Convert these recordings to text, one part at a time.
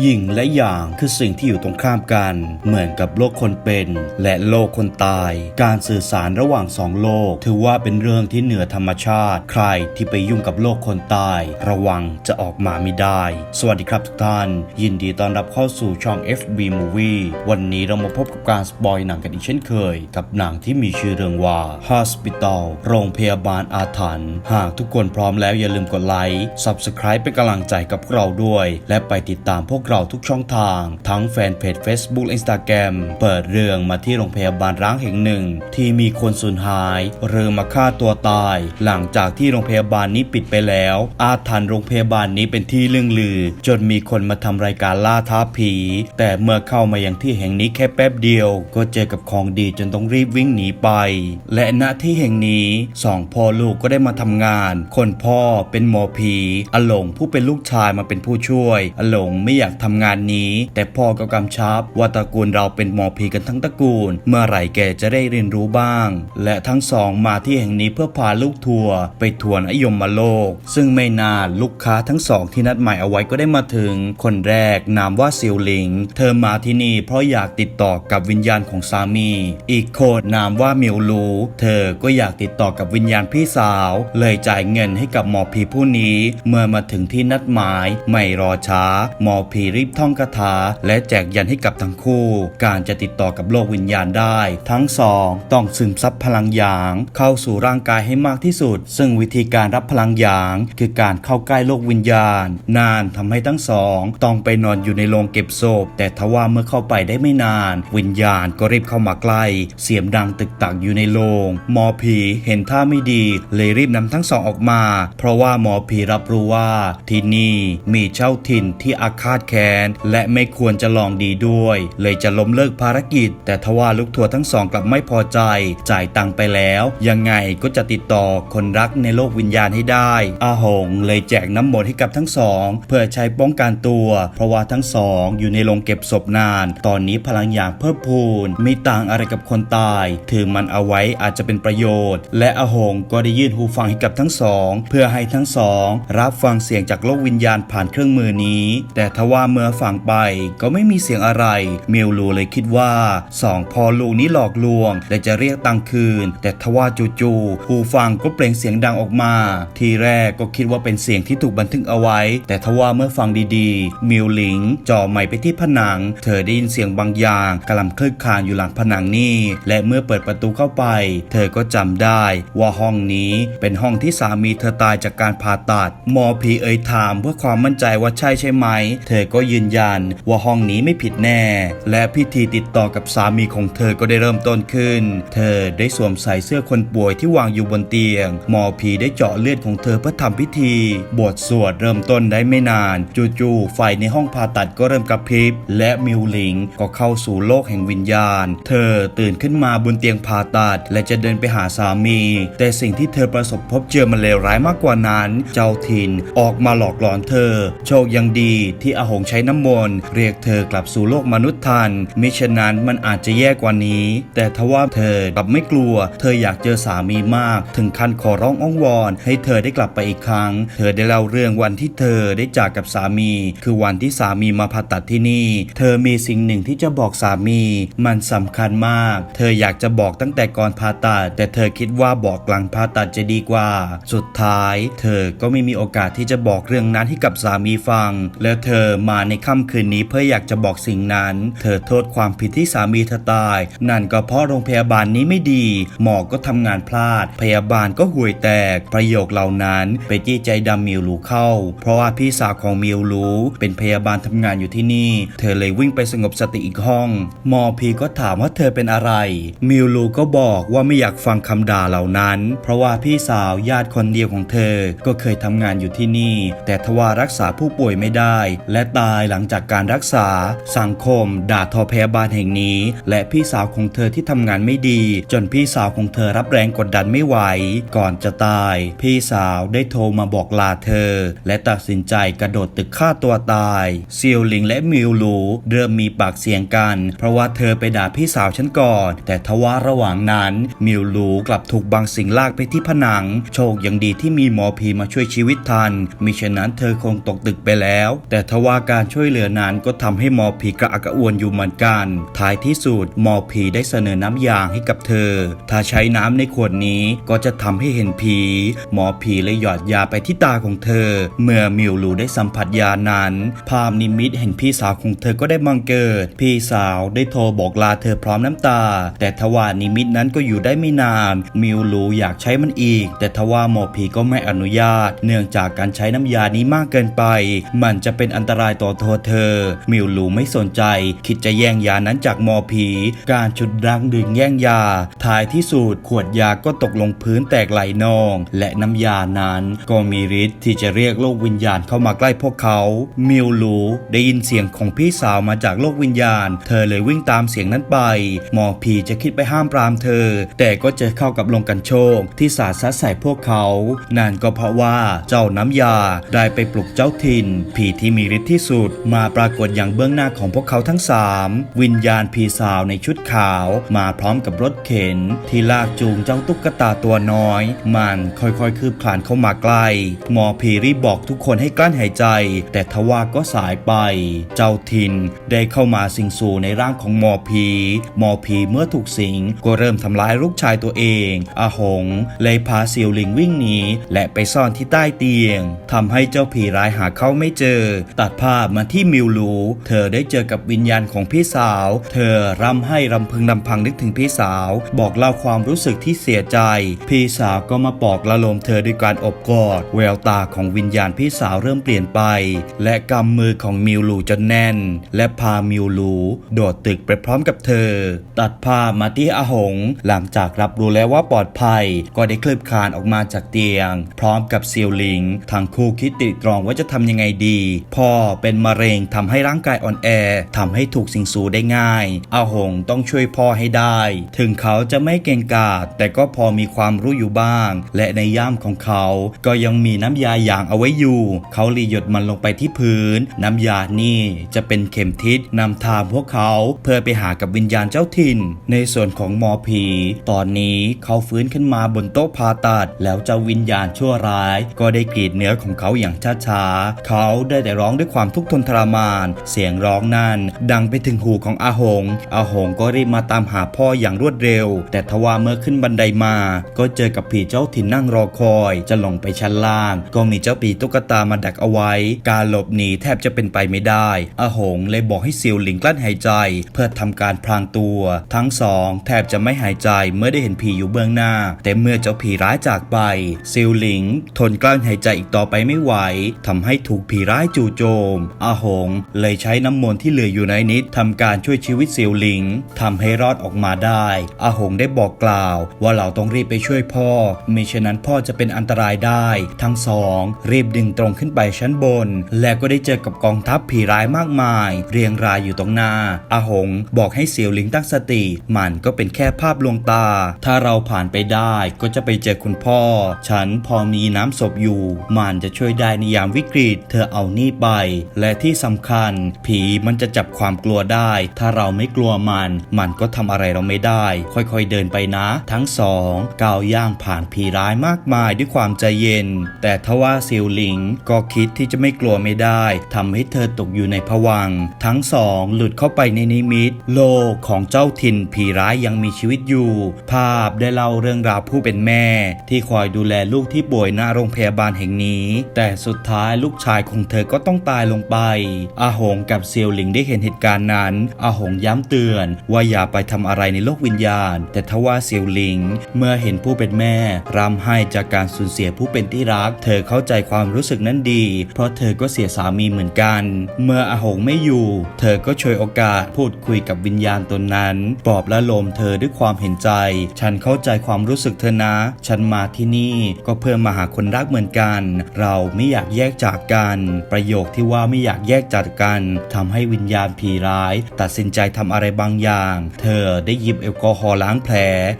หยิ่งและหยางคือสิ่งที่อยู่ตรงข้ามกัน เหมือนกับโลกคนเป็น และโลกคนตาย การสื่อสารระหว่างสองโลก ถือว่าเป็นเรื่องที่เหนือธรรมชาติ ใครที่ไปยุ่งกับโลกคนตาย ระวังจะออกมาไม่ได้ สวัสดีครับทุกท่าน ยินดีต้อนรับเข้าสู่ช่อง FB Movie วันนี้เรามาพบกับการสปอยหนังกันอีกเช่นเคย กับหนังที่มีชื่อเรื่องว่า Hospital โรงพยาบาลอาถรรพ์หากทุกคนพร้อมแล้วอย่าลืมกดไลค์ Subscribe เป็นกำลังใจกับเราด้วย และไปติดตามพวกเราทุกช่องทาง ทั้งแฟนเพจ Facebook และ Instagram เปิดเรื่องมาที่โรงพยาบาลร้างแห่งหนึ่ง ที่มีคนสูญหาย หรือมาฆ่าตัวตาย หลังจากที่โรงพยาบาลนี้ปิดไปแล้ว อาถรรพ์โรงพยาบาลนี้เป็นที่เรื่องลือ จนมีคนมาทำรายการล่าท้าผี แต่เมื่อเข้ามายังที่แห่งนี้แค่แป๊บเดียว ก็เจอกับของดีจนต้องรีบวิ่งหนีไป และณที่แห่งนี้สองพ่อลูกก็ได้มาทำงาน คนพ่อเป็นหมอผีอหลงผู้เป็นลูกชายมาเป็นผู้ช่วยอหลงไม่อยากทำงานนี้ แต่พ่อก็กำชับว่าตระกูลเราเป็นหมอผีกันทั้งตระกูล เมื่อไหร่แกจะได้เรียนรู้บ้าง และทั้งสองมาที่แห่งนี้เพื่อพาลูกทัวร์ไปทัวร์นยมมาโลก ซึ่งไม่นานลูกค้าทั้งสองที่นัดหมายเอาไว้ก็ได้มาถึง คนแรกนามว่าซิวหลิง เธอมาที่นี่เพราะอยากติดต่อกับวิญญาณของสามี อีกคนนามว่ามิวลูเธอก็อยากติดต่อกับวิญญาณพี่สาว เลยจ่ายเงินให้กับหมอผีผู้นี้ เมื่อมาถึงที่นัดหมายไม่รอช้า หมอผีรีบท่องคาถา และแจกยันให้กับทั้งคู่ การจะติดต่อกับโลกวิญญาณได้ ทั้งสองต้องซึมซับพลังหยาง เข้าสู่ร่างกายให้มากที่สุด ซึ่งวิธีการรับพลังหยาง คือการเข้าใกล้โลกวิญญาณ นานทำให้ทั้งสองต้องไปนอนอยู่ในโรงเก็บศพ แต่ทว่าเมื่อเข้าไปได้ไม่นาน วิญญาณก็รีบเข้ามาใกล้ เสียงดังตึกตักอยู่ในโรงหมอผีเห็นท่าไม่ดี เลยรีบนำทั้งสองออกมา เพราะว่าหมอผีรับรู้ว่าที่นี่มีเจ้าถิ่นที่อาฆาตแค้น และไม่ควรจะลองดีด้วย เลยจะล้มเลิกภารกิจ แต่ทว่าลูกทัวร์ทั้งสองกลับไม่พอใจ จ่ายตังไปแล้ว ยังไงก็จะติดต่อคนรักในโลกวิญญาณให้ได้ อาหงเลยแจกน้ำมนต์ให้กับทั้งสอง เพื่อใช้ป้องกันตัว เพราะว่าทั้งสองอยู่ในโรงเก็บศพนาน ตอนนี้พลังอย่างเพิ่มพูนไม่ต่างอะไรกับคนตาย ถือมันเอาไว้อาจจะเป็นประโยชน์ และอาหงก็ได้ยื่นหูฟังให้กับทั้งสอง เพื่อให้ทั้งสอง รับฟังเสียงจากโลกวิญญาณผ่านเครื่องมือนี้ แต่ทว่ว่าเมื่อฟังไปก็ไม่มีเสียงอะไรเมลลูเลยคิดว่าสองพอลูกนี้หลอกลวง และจะเรียกตังค์คืน แต่ทว่าจู่ๆหูฟังก็เปล่งเสียงดังออกมา ทีแรกก็คิดว่าเป็นเสียงที่ถูกบันทึกเอาไว้ แต่ทว่าเมื่อฟังดีๆ มิวหลิงจ่อไมค์ไปที่ผนัง เธอได้ยินเสียงบางอย่างกำลังคลึกคานอยู่หลังผนังนี่ และเมื่อเปิดประตูเข้าไป เธอก็จำได้ว่าห้องนี้เป็นห้องที่สามีเธอตายจากการผ่าตัด หมอผีเอ่ยถามเพื่อความมั่นใจว่าใช่ใช่ไหม เธอก็ยืนยันว่าห้องนี้ไม่ผิดแน่ และพิธีติดต่อกับสามีของเธอก็ได้เริ่มต้นขึ้น เธอได้สวมใส่เสื้อคนป่วยที่วางอยู่บนเตียง หมอผีได้เจาะเลือดของเธอเพื่อทำพิธีบทสวดเริ่มต้นได้ไม่นาน จู่ๆไฟในห้องผ่าตัดก็เริ่มกระพริบ และมิวหลิงก็เข้าสู่โลกแห่งวิญญาณ เธอตื่นขึ้นมาบนเตียงผ่าตัด และจะเดินไปหาสามี แต่สิ่งที่เธอประสบพบเจอมันเลวร้ายมากกว่านั้น เจ้าถิ่นออกมาหลอกหลอนเธอ โชคยังดีที่อาหงใช้น้ำมนต์เรียกเธอกลับสู่โลกมนุษย์ทันมิฉะนั้นมันอาจจะแย่กว่านี้ แต่ทว่าเธอกลับไม่กลัว เธออยากเจอสามีมาก ถึงขั้นขอร้องอ้อนวอน ให้เธอได้กลับไปอีกครั้ง เธอได้เล่าเรื่องวันที่เธอได้จากกับสามี คือวันที่สามีมาผ่าตัดที่นี่ เธอมีสิ่งหนึ่งที่จะบอกสามี มันสำคัญมาก เธออยากจะบอกตั้งแต่ก่อนผ่าตัด แต่เธอคิดว่าบอกหลังผ่าตัดจะดีกว่า สุดท้าย เธอก็ไม่มีโอกาสที่จะบอกเรื่องนั้นให้กับสามีฟัง และเธอมาในค่ำคืนนี้เพื่ออยากจะบอกสิ่งนั้น เธอโทษความผิดที่สามีเธอตาย นั่นก็เพราะโรงพยาบาลนี้ไม่ดี หมอก็ทำงานพลาด พยาบาลก็ห่วยแตก ประโยคเหล่านั้นไปจี้ใจดำมิวลูเข้า เพราะว่าพี่สาวของมิวลูเป็นพยาบาลทำงานอยู่ที่นี่ เธอเลยวิ่งไปสงบสติอีกห้อง หมอพีก็ถามว่าเธอเป็นอะไร มิวลูก็บอกว่าไม่อยากฟังคำด่าเหล่านั้น เพราะว่าพี่สาวญาติคนเดียวของเธอ ก็เคยทำงานอยู่ที่นี่ แต่ทว่ารักษาผู้ป่วยไม่ได้ และตายหลังจากการรักษา สังคม ด่าทอพยาบาลแห่งนี้ และพี่สาวของเธอที่ทำงานไม่ดี จนพี่สาวของเธอรับแรงกดดันไม่ไหว ก่อนจะตาย พี่สาวได้โทรมาบอกลาเธอ และตัดสินใจกระโดดตึกฆ่าตัวตายเซียวหลิงและมิวหลูเริ่มมีปากเสียงกัน เพราะว่าเธอไปด่าพี่สาวฉันก่อน แต่ทว่าระหว่างนั้นมิวหลูกลับถูกบางสิ่งลากไปที่ผนัง โชคยังดีที่มีหมอผีมาช่วยชีวิตทันมิฉะนั้นเธอคงตกตึกไปแล้ว แต่ทว่าการช่วยเหลือนั้นก็ทำให้หมอผีกระอักกระอ่วนอยู่เหมือนกัน ท้ายที่สุดหมอผีได้เสนอน้ำยางให้กับเธอ ถ้าใช้น้ำในขวดนี้ก็จะทำให้เห็นผี หมอผีเลยหยอดยาไปที่ตาของเธอ เมื่อมิวลูได้สัมผัสยานั้น ภาพนิมิตเห็นพี่สาวของเธอก็ได้บังเกิด พี่สาวได้โทรบอกลาเธอพร้อมน้ำตา แต่ทว่านิมิตนั้นก็อยู่ได้ไม่นาน มิวลูอยากใช้มันอีก แต่ทว่าหมอผีก็ไม่อนุญาต เนื่องจากการใช้น้ำยานี้มากเกินไป มันจะเป็นอันตรายต่อตัวเธอ มิวลูไม่สนใจ คิดจะแย่งยานั้นจากมอผี การชุดดังดึงแย่งยา ท้ายที่สุดขวดยาก็ตกลงพื้นแตกไหลนอง และน้ำยานั้นก็มีฤทธิ์ที่จะเรียกโลกวิญญาณเข้ามาใกล้พวกเขา มิวลูได้ยินเสียงของพี่สาวมาจากโลกวิญญาณ เธอเลยวิ่งตามเสียงนั้นไป มอผีจะคิดไปห้ามปรามเธอ แต่ก็เจอเข้ากับลงกันโชคที่สาดซัดใส่พวกเขา นั่นก็เพราะว่าเจ้าน้ำยาได้ไปปลุกเจ้าถิ่น ผีที่มีฤทธิ์ที่สุด มาปรากฏอย่างเบื้องหน้าของพวกเขาทั้งสามวิญญาณผีสาวในชุดขาว มาพร้อมกับรถเข็น ที่ลากจูงเจ้าตุ๊กตาตัวน้อย มันค่อยๆ คืบคลานเข้ามาใกล้หมอผีรีบบอกทุกคนให้กลั้นหายใจ แต่ทว่าก็สายไป เจ้าทินได้เข้ามาสิงสู่ในร่างของหมอผีหมอผีเมื่อถูกสิงก็เริ่มทำร้ายลูกชายตัวเองอาหงเลยพาเซียวหลิงวิ่งหนีและไปซ่อนที่ใต้เตียงทำให้เจ้าผีร้ายหาเขาไม่เจอ ตัดภาพมาที่มิวลูเธอได้เจอกับวิญญาณของพี่สาว เธอร่ำให้รำพึงรำพังนึกถึงพี่สาว บอกเล่าความรู้สึกที่เสียใจ พี่สาวก็มาปลอกละโลมเธอด้วยการอบกอด แววตาของวิญญาณพี่สาวเริ่มเปลี่ยนไป และกำมือของมิวลูจนแน่น และพามิวลูโดดตึกไปพร้อมกับเธอ ตัดภาพมาที่อาหง หลังจากรับรู้แล้วว่าปลอดภัย ก็ได้คลืบคลานออกมาจากเตียง พร้อมกับเซียวหลิงทั้งคู่คิดตรีตรองว่าจะทำยังไงดี พ่อเป็นมะเร็งทำให้ร่างกายอ่อนแอทำให้ถูกสิงสูได้ง่าย อาหงต้องช่วยพ่อให้ได้ ถึงเขาจะไม่เก่งกาจแต่ก็พอมีความรู้อยู่บ้าง และในย่ามของเขาก็ยังมีน้ำยาหยางเอาไว้อยู่ เขาหลีหยดมันลงไปที่พื้น น้ำยานี่จะเป็นเข็มทิศนำทางพวกเขาเพื่อไปหากับวิญญาณเจ้าถิ่น ในส่วนของหมอผี ตอนนี้เขาฟื้นขึ้นมาบนโต๊ะผ่าตัด แล้วเจ้าวิญญาณชั่วร้าย ก็ได้กรีดเนื้อของเขาอย่างช้าๆเขาได้แต่ร้องด้วยความความทุกข์ทนทรมาน เสียงร้องนั้น ดังไปถึงหูของอาหง อาหงก็รีบมาตามหาพ่ออย่างรวดเร็ว แต่ทว่าเมื่อขึ้นบันไดมา ก็เจอกับผีเจ้าถิ่นนั่งรอคอย จะลงไปชั้นล่าง ก็มีเจ้าปีตุ๊กตามาดักเอาไว้ การหลบหนีแทบจะเป็นไปไม่ได้ อาหงเลยบอกให้เซียวหลิงกลั้นหายใจ เพื่อทำการพรางตัว ทั้งสองแทบจะไม่หายใจเมื่อได้เห็นผีอยู่เบื้องหน้า แต่เมื่อเจ้าผีร้ายจากไปเซียวหลิง ทนกลั้นหายใจอีกต่อไปไม่ไหวทำให้ถูกผีร้ายจู่โจมอาหง เลยใช้น้ำมนต์ที่เหลืออยู่ในนิดทำการช่วยชีวิตเซียวหลิงทำให้รอดออกมาได้ อาหงได้บอกกล่าว ว่าเราต้องรีบไปช่วยพ่อมิฉะนั้นพ่อจะเป็นอันตรายได้ ทั้งสอง รีบดึงตรงขึ้นไปชั้นบน และก็ได้เจอกับกองทัพผีร้ายมากมาย เรียงรายอยู่ตรงหน้า อาหงบอกให้เซียวหลิงตั้งสติ มันก็เป็นแค่ภาพลวงตา ถ้าเราผ่านไปได้ก็จะไปเจอคุณพ่อ ฉันพอมีน้ำศพอยู่ มันจะช่วยได้ในยามวิกฤต เธอเอานี่ไปและที่สำคัญ ผีมันจะจับความกลัวได้ ถ้าเราไม่กลัวมัน มันก็ทำอะไรเราไม่ได้ ค่อยๆเดินไปนะ ทั้งสองก้าวย่างผ่านผีร้ายมากมายด้วยความใจเย็น แต่ทว่าเซียวหลิงก็คิดที่จะไม่กลัวไม่ได้ทำให้เธอตกอยู่ในภวัง ทั้งสองหลุดเข้าไปในนิมิต โลกของเจ้าถิ่นผีร้ายยังมีชีวิตอยู่ ภาพได้เล่าเรื่องราวผู้เป็นแม่ ที่คอยดูแลลูกที่ป่วยหน้าโรงพยาบาลแห่งนี้ แต่สุดท้ายลูกชายของเธอก็ต้องตายลงไป อาหงกับเซียวหลิงได้เห็นเหตุการณ์นั้น อาหงย้ำเตือนว่าอย่าไปทำอะไรในโลกวิญญาณ แต่ทว่าเซียวหลิง เมื่อเห็นผู้เป็นแม่ร่ำไห้จากการสูญเสียผู้เป็นที่รัก เธอเข้าใจความรู้สึกนั้นดี เพราะเธอก็เสียสามีเหมือนกัน เมื่ออาหงไม่อยู่ เธอก็ช่วยโอกาสพูดคุยกับวิญญาณตนนั้น ปลอบและลมเธอด้วยความเห็นใจ ฉันเข้าใจความรู้สึกเธอนะ ฉันมาที่นี่ก็เพื่อมาหาคนรักเหมือนกัน เราไม่อยากแยกจากกัน ประโยคที่ว่าไม่อยากแยกจากกันทำให้วิญญาณผีร้าย ตัดสินใจทำอะไรบางอย่าง เธอได้หยิบแอลกอฮอล์ล้างแผล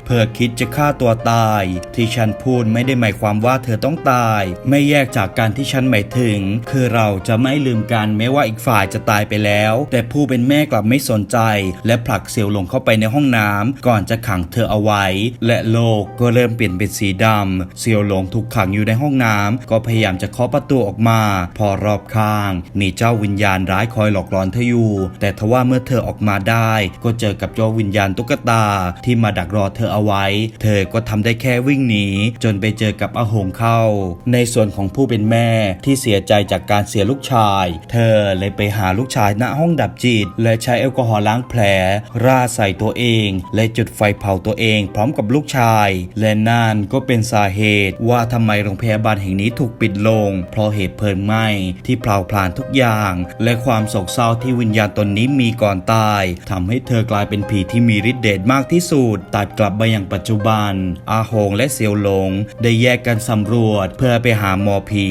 เพื่อคิดจะฆ่าตัวตาย ที่ฉันพูดไม่ได้หมายความว่าเธอต้องตาย ไม่แยกจากการที่ฉันหมายถึง คือเราจะไม่ลืมกันแม้ว่าอีกฝ่ายจะตายไปแล้ว แต่ผู้เป็นแม่กลับไม่สนใจ และผลักเซียวหลงเข้าไปในห้องน้ำก่อนจะขังเธอเอาไว้ และโลกก็เริ่มเปลี่ยนเป็นสีดำเซียวหลงถูกขังอยู่ในห้องน้ำก็พยายามจะเคาะประตูออกมา พอรอบข้างมีเจ้าวิญญาณร้ายคอยหลอกหลอนเธออยู่ แต่ทว่าเมื่อเธอออกมาได้ ก็เจอกับเจ้าวิญญาณตุ๊กตาที่มาดักรอเธอเอาไว้ เธอก็ทำได้แค่วิ่งหนีจนไปเจอกับอาหงเข้า ในส่วนของผู้เป็นแม่ที่เสียใจจากการเสียลูกชาย เธอเลยไปหาลูกชายณห้องดับจิต และใช้แอลกอฮอล์ล้างแผล ราดใส่ตัวเอง และจุดไฟเผาตัวเองพร้อมกับลูกชาย และนั่นก็เป็นสาเหตุว่าทำไมโรงพยาบาลแห่งนี้ถูกปิดลง เพราะเหตุเพลิงไหม้ที่เผาผลาญทุกอย่าง และความโศกเศร้าที่วิญญาณตนนี้มีก่อนตายทำให้เธอกลายเป็นผีที่มีฤทธิ์เดชมากที่สุด ตัดกลับมายังปัจจุบัน อาหงและเซียวหลง ได้แยกกันสำรวจเพื่อไปหาหมอผี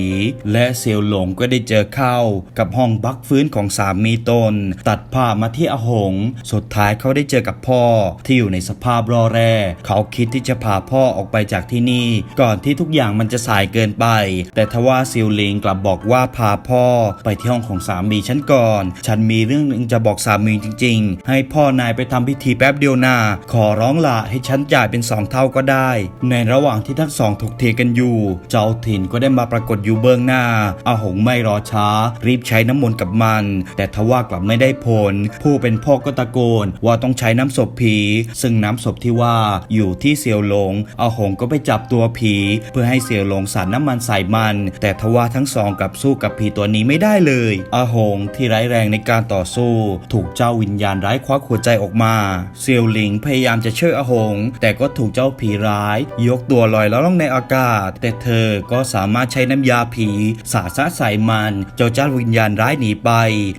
และเซียวหลงก็ได้เจอเข้ากับห้องพักฟื้นของสามีตน ตัดภาพมาที่อาหง สุดท้ายเขาได้เจอกับพ่อที่อยู่ในสภาพรอแร่เขาคิดที่จะพาพ่อออกไปจากที่นี่ ก่อนที่ทุกอย่างมันจะสายเกินไป แต่ทว่าซิลลิงกลับบอกว่าพาพ่อไปที่ห้องของสามีฉันก่อน ฉันมีเรื่องหนึงจะบอกสามีจริง ๆ ให้พ่อนายไปทำพิธีแป๊บเดียวนาขอร้องละให้ฉันจ่ายเป็นสองเท่าก็ได้ ในระหว่างที่ทั้งสองถกเถียงกันอยู่ เจ้าถิ่นก็ได้มาปรากฏอยู่เบื้องหน้าอาหงไม่รอช้า รีบใช้น้ำมนต์กับมัน แต่ทว่ากลับไม่ได้ผล ผู้เป็นพ่อก็ตะโกน ว่าต้องใช้น้ำศพผี ซึ่งน้ำศพที่ว่าอยู่ที่เซียวหลงอาหงก็ไปจับตัวผี เพื่อให้เซียวหลงสาดน้ำมันใส่มัน แต่ทว่าทั้งสองกลับสู้กับผีตัวนี้ไม่ได้เลยอาหงที่ร้ายแรงในการต่อสู้ ถูกเจ้าวิญญาณร้ายควักหัวใจออกมาเซียวหลิงพยายามจะช่วยอาหง แต่ก็ถูกเจ้าผีร้าย ยกตัวลอยแล้วล่องในอากาศ แต่เธอก็สามารถใช้น้ำยาผีสาดซะใส่มันเจ้าเจ้าวิญญาณร้ายหนีไป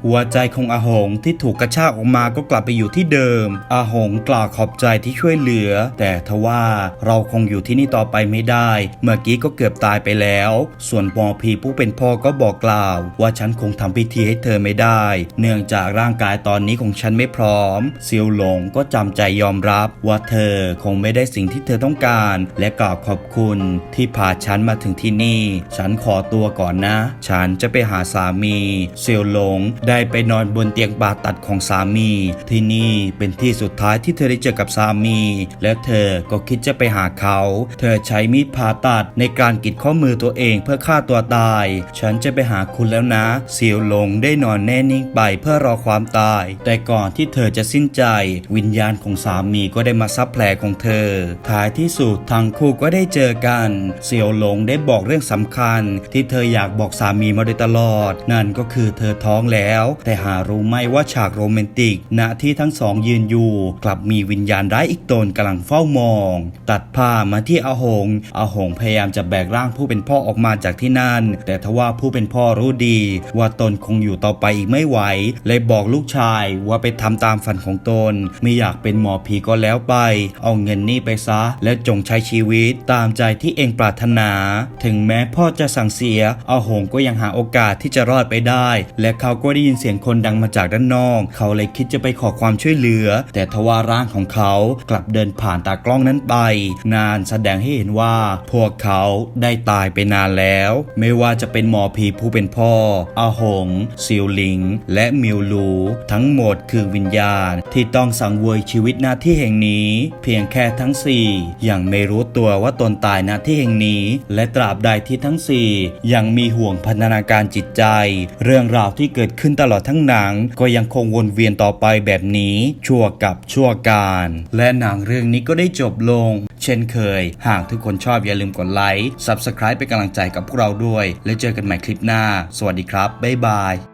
หัวใจของอาหงที่ถูกกระชากออกมาก็กลับไปอยู่ที่เดิม อาหงกล่าวขอบใจที่ช่วยเหลือ แต่ทว่าเราคงอยู่ที่นี่ต่อไปไม่ได้ เมื่อกี้ก็เกือบตายไปแล้ว ส่วนปอพีผู้เป็นพ่อก็บอกกล่าว ว่าฉันคงทำพิธีให้เธอไม่ได้ เนื่องจากร่างกายตอนนี้ของฉันไม่พร้อมเซียวหลงก็จำใจยอมรับ ว่าเธอคงไม่ได้สิ่งที่เธอต้องการ และกล่าวขอบคุณที่พาฉันมาถึงที่นี่ ฉันขอตัวก่อนนะ ฉันจะไปหาสามี เซียวหลงได้ไปนอนบนเตียงบาตัดของสามี ที่นี่เป็นที่สุดท้ายที่เธอได้เจอกับสามี และเธอก็คิดจะไปหาเขา เธอใช้มีดผ่าตัดในการกรีดข้อมือตัวเองเพื่อฆ่าตัวตาย ฉันจะไปหาคุณแล้วนะเซียวหลงได้นอนแน่นิ่งไปเพื่อรอความตาย แต่ก่อนที่เธอจะสิ้นใจ วิญญาณของสามีก็ได้มาซับแผลของเธอ ท้ายที่สุดทั้งคู่ก็ได้เจอกันเซียวหลงได้บอกเรื่องสำคัญ ที่เธออยากบอกสามีมาโดยตลอด นั่นก็คือเธอท้องแล้ว แต่หารู้ไหมว่าฉากโรแมนติก ณที่ทั้งสองยืนอยู่ กลับมีวิญญาณร้ายอีกตนกำลังเฝ้ามอง ตัดผ้ามาที่อาหงอาหงพยายามจะแบกร่างผู้เป็นพ่อออกมาจากที่นั่น แต่ทว่าผู้เป็นพ่อรู้ดีว่าตนคงอยู่ต่อไปอีกไม่ไหว เลยบอกลูกชายว่าไปทำตามฝันของตน ไม่อยากเป็นหมอผีก็แล้วไป เอาเงินนี่ไปซะ และจงใช้ชีวิตตามใจที่เองปรารถนา ถึงแม้พ่อจะสั่งเสียอาหงก็ยังหาโอกาสที่จะรอดไปได้ และเขาก็ได้ยินเสียงคนดังมาจากด้านนอก เขาเลยคิดจะไปขอความช่วยเหลือ แต่ทว่าร่างของเขากลับเดินผ่านตากล้องนั้นไป นานแสดงให้เห็นว่า พวกเขาได้ตายไปนานแล้ว ไม่ว่าจะเป็นหมอผีผู้เป็นพ่ออาหงซิวหลิง และมิวลู ทั้งหมดคือวิญญาณที่ต้องสังเวยชีวิตหน้าที่แห่งนี้ เพียงแค่ทั้งสี่ยังไม่รู้ตัวว่าตนตายหน้าที่แห่งนี้ และตราบใดที่ทั้งสี่ยังมีห่วงพันธนาการจิตใจ เรื่องราวที่เกิดขึ้นตลอดทั้งหนัง ก็ยังคงวนเวียนต่อไปแบบนี้ชั่วกับชั่วการ และหนังเรื่องนี้ก็ได้จบลง เช่นเคย หากทุกคนชอบอย่าลืมกดไลค์ Subscribe เป็นกำลังใจกับพวกเราด้วย แล้วเจอกันใหม่คลิปหน้า สวัสดีครับบ๊ายบาย